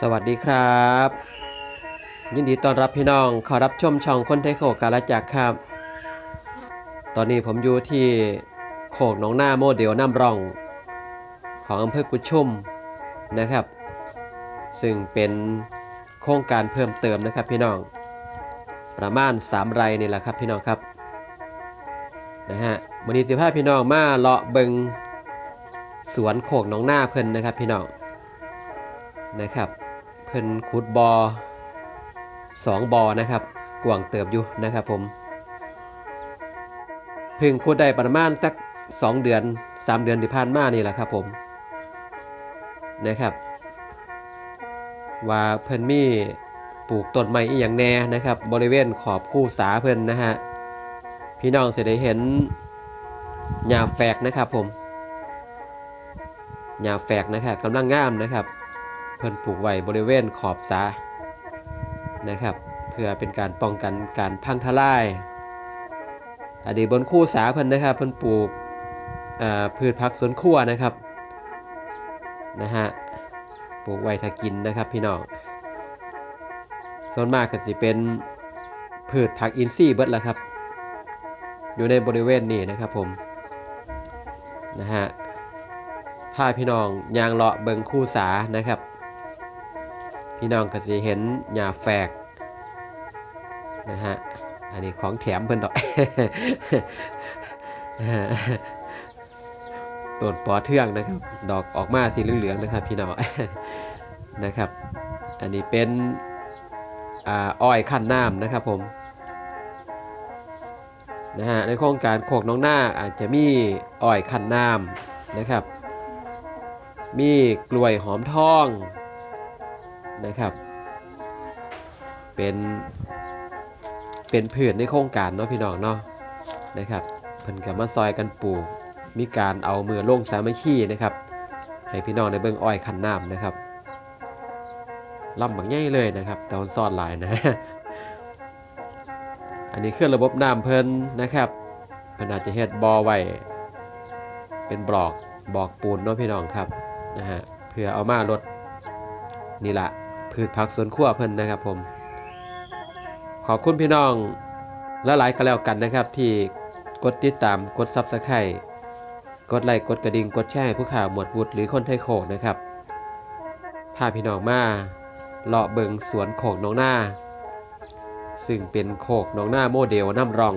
สวัสดีครับ ยินดีต้อนรับพี่น้องเข้ารับชมช่องคนไทยโขกกาลจักครับ ตอนนี้ผมอยู่ที่โขกหนองหน้าโมเดลน้ำร่อง ของอำเภอกุชุมนะครับ ซึ่งเป็นโครงการเพิ่มเติมนะครับพี่น้อง ประมาณ 3 ไร่นี่แหละครับพี่น้องครับนะฮะวันนี้สิพาพี่น้องมาเลาะเบิงสวนโขกหนองหน้าเพิ่นนะครับพี่น้องนะครับ เพิ่นขุดบอ่อสองบอ่อนะครับกวางเติบอยู่นะครับผมเพิ่งขุดได้ประมาณสัก 2 เดือน 3 เดือนที่ผ่านมานี่แหละครับผมนะครับ ว่าเพิ่นมีปลูกต้นไม้อีหยังแน่นะครับ บริเวณขอบคู่สาเพิ่นนะฮะพี่น้องจะได้เห็นหญ้าแฝกนะครับผมหญ้าแฝกนะครับกำลังงามนะครับ เพิ่นปลูกไว้บริเวณขอบสานะครับ เพื่อเป็นการป้องกันการพังทลายอดีตบนคู่สาเพิ่นนะครับเพิ่นปลูกอ่อพืชผักสวนครัวนะครับนะฮะปลูกไว้ถ้ากินนะครับพี่น้องส่วนมากก็สิเป็นพืชผักอินทรีย์เบิดละครับ อยู่ในบริเวณนี้นะครับผมนะฮะพาพี่น้องยางเลาะเบิงคู่สานะครับ พี่น้องก็สิเห็นหญ้าแฝกนะฮะอันนี้ของแถมเพิ่นดอกต้นปอเทืองนะครับ ดอกออกมาสีเหลืองๆนะครับ พี่น้องนะครับ อันนี้เป็นอ้อยขั้นน้ำนะครับผมนะฮะในโครงการโคกน้องหน้าอาจจะมีอ้อยขั้นน้ำนะครับ มีกล้วยหอมทอง นะครับ เป็นเป็นพืชในโครงการเนาะพี่น้องเนาะนะครับเพิ่นกับมาซอยกันปลูก มีการเอามือลงสามัคคีนะครับ ให้พี่น้องในเบื้องอ้อยคันน้ำนะครับลำบากใหญ่เลยนะครับ แต่มันซ่อนหลายนะ อันนี้เครื่องระบบน้ำเพิ่นนะครับเพิ่นอาจจะเฮ็ดบ่อไว้เป็นบลอกบอกปูนเนาะพี่น้องครับนะฮะเพื่อเอามาลดนี่แหละ พืชผักสวนครัวเพิ่นนะครับผม ขอบคุณพี่น้องและหลายก็แล้วกันนะครับ ที่กดติดตามกดซับสไครต์กดไลค์กดกระดิ่งกดแชร์ให้ผู้ข่าวหมวดวุฒิหรือคนไทยโขกนะครับพาพี่น้องมาเลาะเบิงสวนโขกน้องหน้า ซึ่งเป็นโขกน้องหน้าโมเดลน้ำรอง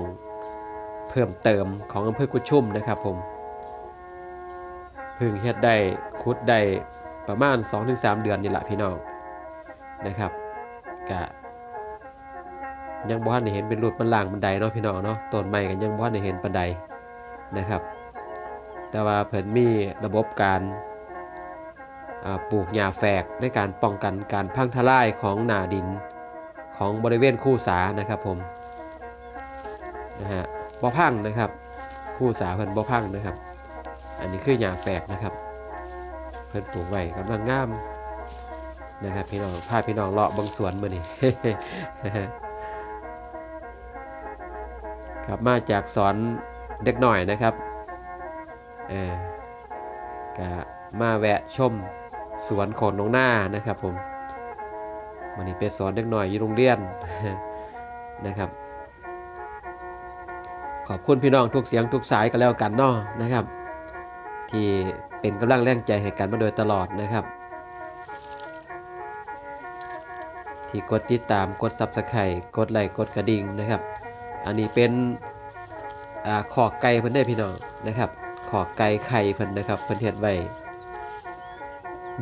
เพิ่มเติมของอำเภอกุดชุ่มนะครับผมพึ่งเฮ็ดได้คุดได้ประมาณ 2-3 เดือนนี่แหละพี่น้อง นะครับกะยังบ่ทันได้เห็นเป็นรูปเป็นล่างบันไดเนาะพี่น้องเนาะต้นไม้กันยังบ่ทันได้เห็นบันไดนะครับ แต่ว่าเพิ่นมีระบบการปลูกหญ้าแฝกในการป้องกันการพังทลายของหนาดินของบริเวณคู่สานะครับผมนะฮะบ่พังนะครับ คู่สาเพิ่นบ่พังนะครับ อันนี้คือหญ้าแฝกนะครับ เพิ่นปลูกไว้กำลังงาม นะครับพี่น้องพาพี่น้องเลาะบางสวนมื้อนี้ครับมาจากสอนเด็กหน่อยนะครับเออก็มาแวะชมสวนของน้องหน้านะครับผมวันนี้ไปสอนเด็กหน่อยอยู่โรงเรียนนะครับ ขอบคุณพี่น้องทุกเสียงทุกสายกันแล้วกันเนาะนะครับ ที่เป็นกำลังแรงใจให้กันมาโดยตลอดนะครับ ที่กดติดตามกด Subscribe กดไลค์กดกระดิ่งนะครับ อันนี้เป็นอขอกไก่เพิ่นได้พี่น้องนะครับขอกไก่ไข่เพิ่นนะครับเพิ่นเฮ็ดไว้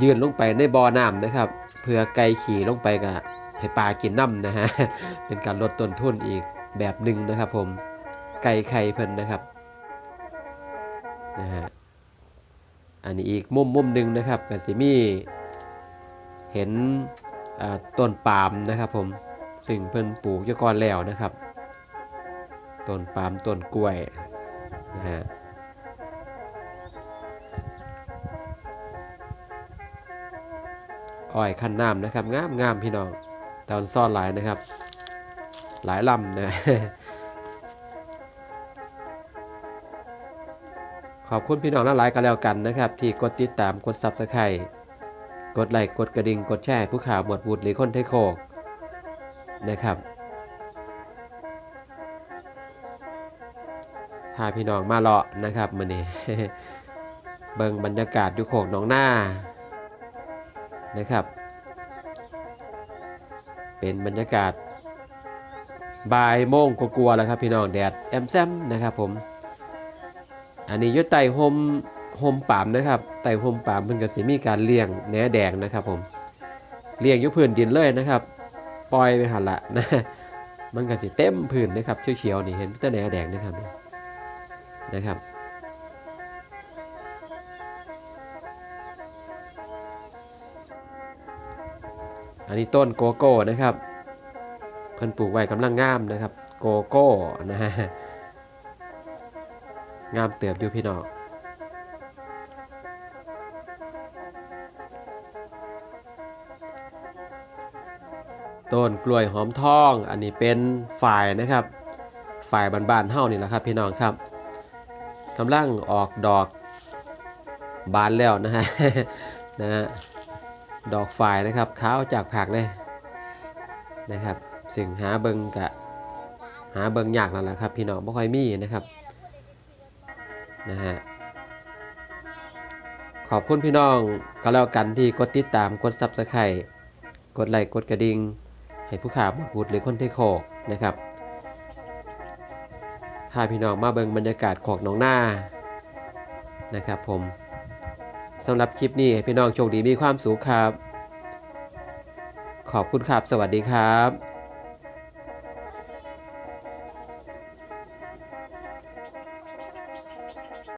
ยื่นลงไปในบ่อน้ำนะครับ เพื่อไก่ขี่ลงไปก็ให้ปลากินน้ำนะฮะเป็นการลดต้นทุนอีกแบบหนึ่งนะครับ ผมไก่ไข่เพิ่นนะครับนะฮะอันนี้อีกมุมมุมหนึ่งนะครับก็สิมีเห็น ต้นปาล์มนะครับผมซึ่งเพิ่นปลูกยก่อนแล้วนะครับต้นปาล์มต้นกล้วยนะฮะอ้อยคันน้ำนะครับงามงามพี่น้องตอนซ่อนหลายนะครับ หลายลำนะขอบคุณพี่น้องหลายๆกันแล้วกันนะครับ ที่กดติดตามกด Subscribe ก กดไลค์กดกระดิ่งกดแชร์ผู้ข่าวหมวดบุตรหรือคนไทยโคกนะครับพาพี่น้องมาเลาะนะครับมื้อนี้เบิ่งบรรยากาศอยู่โคกหนองหน้านะครับ เป็นบรรยากาศบ่ายโมงกลัวๆแล้วครับพี่น้องแดดแอมแซมนะครับผม อันนี้ยุไต่โฮม โฮมปามนะครับไต่โฮมปามเพิ่นก็สิมีการเลี้ยงแหนแดงนะครับผมเลี้ยงอยู่พื้นดินเลยนะครับ ปล่อยไปหันละนะมันก็สิเต็มพื้นนะครับเขียวๆนี่เห็นแต่แหนแดงนะครับนี่นะครับอันนี้ต้นโกโก้นะครับ เพิ่นปลูกไว้กำลังงามนะครับ โกโก้นะฮะงามเติบอยู่พี่น้อง ต้นกล้วยหอมทอง อันนี้เป็นฝ่ายนะครับ ฝ่ายบานๆเฮ้านี่แหละครับพี่น้องครับกำลังออกดอกบานแล้วนะฮะนะฮะดอกฝ่ายนะครับขาวจากผักเลยนะครับ สิ่งหาเบิงกะหาเบิงยากนั่นแหละครับ พี่น้องไม่ค่อยมีนะครับนะฮะขอบคุณพี่น้องก็แล้วกันที่กดติดตามกดซับสไครต์กดไลค์กดกระดิ่ง ให้ผู้ข่าวมาพูดหรือคนที่โคกนะครับพาพี่น้องมาเบิงบรรยากาศขอกหนองหน้านะครับผมสำหรับคลิปนี้ให้พี่น้องโชคดีมีความสุขครับ ขอบคุณครับ สวัสดีครับ